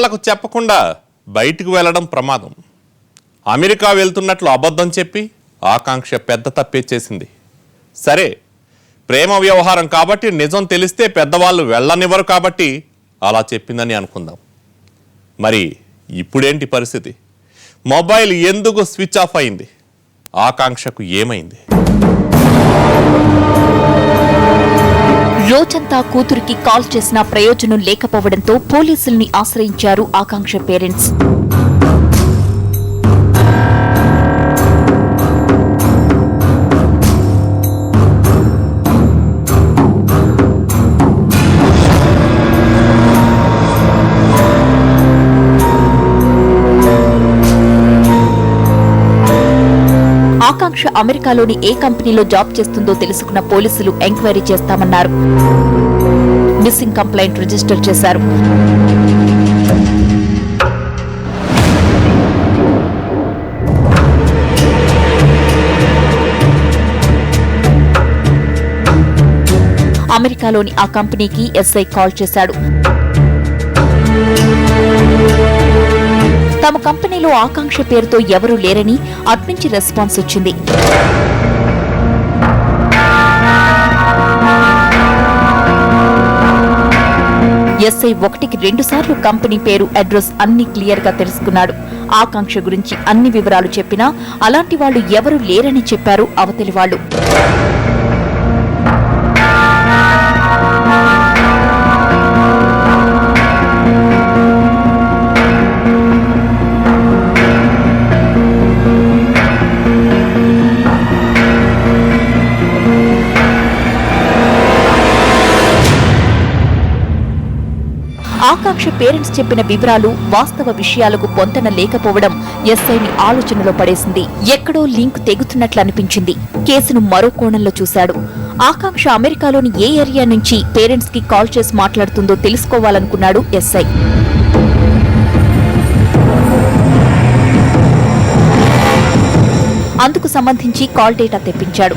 వాళ్ళకు చెప్పకుండా బయటికి వెళ్ళడం ప్రమాదం. అమెరికా వెళ్తున్నట్లు అబద్ధం చెప్పి ఆకాంక్ష పెద్ద తప్పే చేసింది. సరే ప్రేమ వ్యవహారం కాబట్టి నిజం తెలిస్తే పెద్దవాళ్ళు వెళ్ళనివ్వరు కాబట్టి అలా చెప్పిందని అనుకుందాం. మరి ఇప్పుడేంటి పరిస్థితి? మొబైల్ ఎందుకు స్విచ్ ఆఫ్ అయింది? ఆకాంక్షకు ఏమైంది? రోజంతా కూతురికి కాల్ చేసినా ప్రయోజనం లేకపోవడంతో పోలీసుల్ని ఆశ్రయించారు ఆకాంక్ష పేరెంట్స్. ఆకాంక్ష అమెరికాలోని ఏ కంపెనీలో జాబ్ చేస్తుందో తెలుసుకున్న పోలీసులు ఎంక్వైరీ చేస్తామన్నారు. మిస్సింగ్ కంప్లైంట్ రిజిస్టర్ చేశారు. అమెరికాలోని ఆ కంపెనీకి ఎస్ఐ కాల్ చేశాడు. తమ కంపెనీలో ఆకాంక్ష పేరుతో ఎవరూ లేరని అట్నుంచి రెస్పాన్స్ వచ్చింది. ఎస్ఐ ఒకటికి రెండుసార్లు కంపెనీ పేరు అడ్రస్ అన్ని క్లియర్గా తెలుసుకున్నాడు. ఆకాంక్ష గురించి అన్ని వివరాలు చెప్పినా అలాంటి వాళ్ళు ఎవరూ లేరని చెప్పారు అవతలి వాళ్ళు. సాక్షి పేరెంట్స్ చెప్పిన వివరాలు వాస్తవ విషయాలకు పొంతన లేకపోవడం ఎస్ఐని ఆలోచనలో పడేసింది. ఎక్కడో లింక్ తెగుతున్నట్లు అనిపించింది. కేసును మరో కోణంలో చూశాడు. ఆకాంక్ష అమెరికాలోని ఏ ఏరియా నుంచి పేరెంట్స్కి కాల్ చేసి మాట్లాడుతుందో తెలుసుకోవాలనుకున్నాడు ఎస్ఐ. అందుకు సంబంధించి కాల్ డేటా తెప్పించాడు.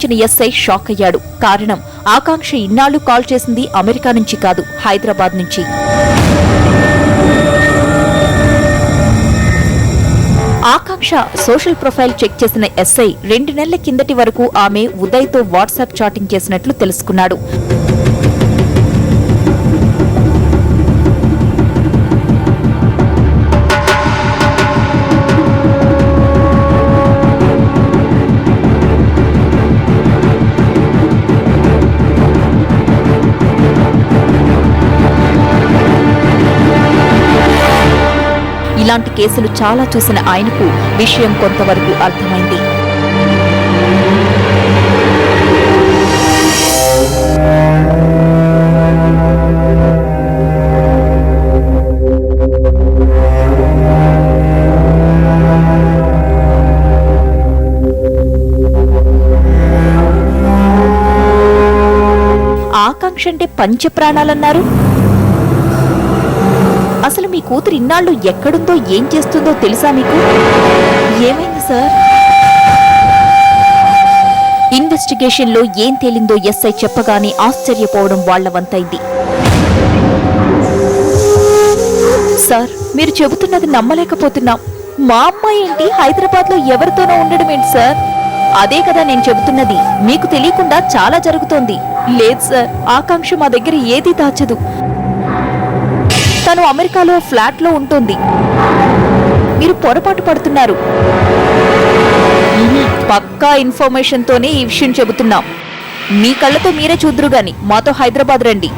గమనించిన ఎస్ఐ షాక్ అయ్యాడు. కారణం ఆకాంక్ష ఇన్నాళ్ళు కాల్ చేసింది అమెరికా నుంచి కాదు హైదరాబాద్ నుంచి. ఆకాంక్ష సోషల్ ప్రొఫైల్ చెక్ చేసిన ఎస్ఐ రెండు నెలల కిందటి వరకు ఆమె ఉదయ్తో వాట్సాప్ చాటింగ్ చేసినట్లు తెలుసుకున్నాడు. ఇలాంటి కేసులు చాలా చూసిన ఆయనకు విషయం కొంతవరకు అర్థమైంది. ఆకాంక్ష అంటే పంచ ప్రాణాలన్నారు అసలు మీ కూతురు ఇన్నాళ్ళు ఎక్కడుందో ఏం చేస్తుందో తెలుసా మీకు? ఏమైంది సార్? ఇన్వెస్టిగేషన్లో ఏం తేలిందో ఎస్ఐ చెప్పగానే ఆశ్చర్యపోవడం వాళ్ళ వంతైంది సార్ మీరు చెబుతున్నది నమ్మలేకపోతున్నాం. మా అమ్మాయి ఏంటి? హైదరాబాద్లో ఎవరితోనో ఉండడం ఏంటి సార్? అదే కదా నేను చెబుతున్నది. మీకు తెలియకుండా చాలా జరుగుతోంది. లేదు సార్ ఆకాంక్ష మా దగ్గర ఏదీ దాచదు. తను అమెరికాలో ఫ్లాట్లో ఉంటుంది. మీరు పొరపాటు పడుతున్నారు. పక్కా ఇన్ఫర్మేషన్ తోనే ఈ విషయం చెబుతున్నాం. మీ కళ్ళతో మీరే చూద్దరు గాని మాతో హైదరాబాద్ రండి.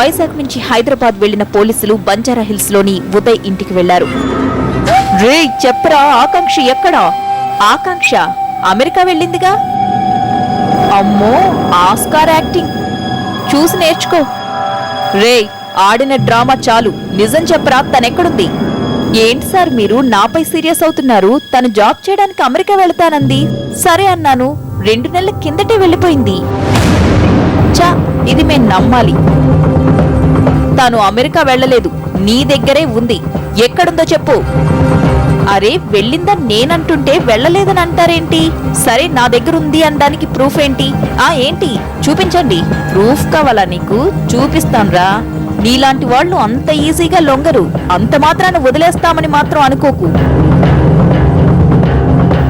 వైజాగ్ నుంచి హైదరాబాద్ వెళ్ళిన పోలీసులు బంజారా హిల్స్లోని ఉదయ్ ఇంటికి వెళ్ళారు. రే చెప్పరా ఆకాంక్ష ఎక్కడా? ఆకాంక్ష అమెరికా వెళ్ళిందిగా? అమ్మో ఆస్కార్ యాక్టింగ్. చూసి నేర్చుకో. రే ఆడిన డ్రామా చాలు. నిజం చెప్పరా తనెక్కడుంది? ఏంటి సార్ మీరు నాపై సీరియస్ అవుతున్నారు? తను జాబ్ చేయడానికి అమెరికా వెళతానంది. సరే అన్నాను. రెండు నెలల కిందటే వెళ్ళిపోయింది. చా ఇది మేం నమ్మాలి. తాను అమెరికా వెళ్ళలేదు. నీ దగ్గరే ఉంది. ఎక్కడుందో చెప్పు. అరే వెళ్ళిందని నేనంటుంటే వెళ్ళలేదని అంటారేంటి సరే నా దగ్గర ఉంది అనడానికి ప్రూఫ్ ఏంటి ఆ ఏంటి? చూపించండి. ప్రూఫ్ కావాలా నీకు? చూపిస్తాన్రా. నీలాంటి వాళ్ళు అంత ఈజీగా లొంగరు. అంత మాత్రాన వదిలేస్తామని మాత్రం అనుకోకు.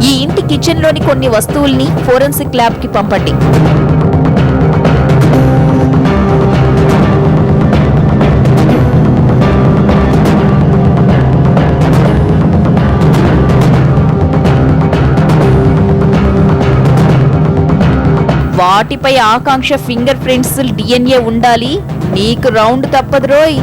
ఈ ఇంటి కిచెన్లోని కొన్ని వస్తువుల్ని ఫోరెన్సిక్ ల్యాబ్కి పంపండి. వాటిపై ఆకాంక్ష ఫింగర్ ప్రింట్స్ డిఎన్ఏ ఉండాలి. నీకు రౌండ్ తప్పదు రోయ్.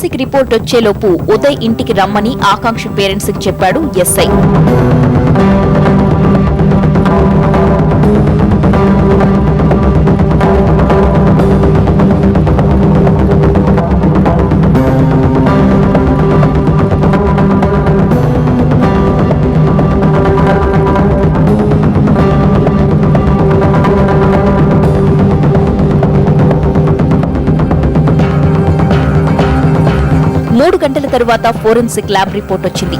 ఫోరెన్సిక్ రిపోర్ట్ వచ్చేలోపు ఉదయ్ ఇంటికి రమ్మని ఆకాంక్ష పేరెంట్స్కి చెప్పాడు ఎస్ఐ. గంటల తరువాత ఫోరెన్సిక్ ల్యాబ్ రిపోర్ట్ వచ్చింది.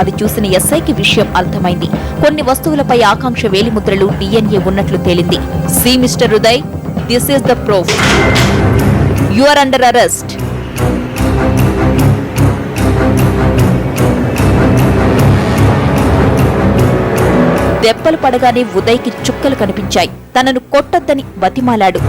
అది చూసిన ఎస్ఐకి విషయం అర్థమైంది. కొన్ని వస్తువులపై ఆకాంక్ష వేలిముద్రలు డిఎన్ఏ ఉన్నట్లు తేలింది. See mister Hriday this is the proof. You are under arrest. దెబ్బలు పడగానే ఉదయ్కి చుక్కలు కనిపించాయి. తనను కొట్టొద్దని బతిమాలాడు.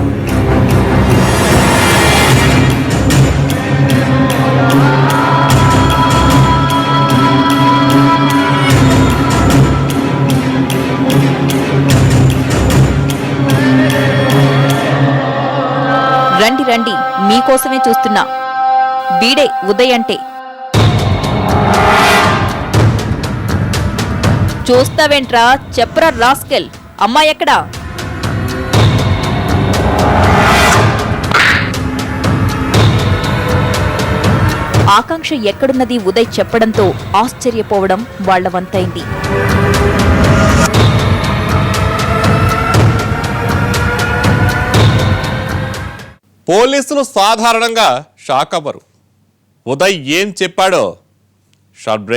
మీకోసమే చూస్తున్నా. వీడే ఉదయ్ అంటే. చూస్తావేంట్రా? చెప్పరా రాస్కెల్. అమ్మాయి ఎక్కడా? ఆకాంక్ష ఎక్కడున్నది ఉదయ్ చెప్పడంతో ఆశ్చర్యపోవడం వాళ్ళ వంతైంది పోలీసులు సాధారణంగా షాక్ అవ్వరు ఉదయ్ ఏం చెప్పాడో షార్ట్ బ్రేక్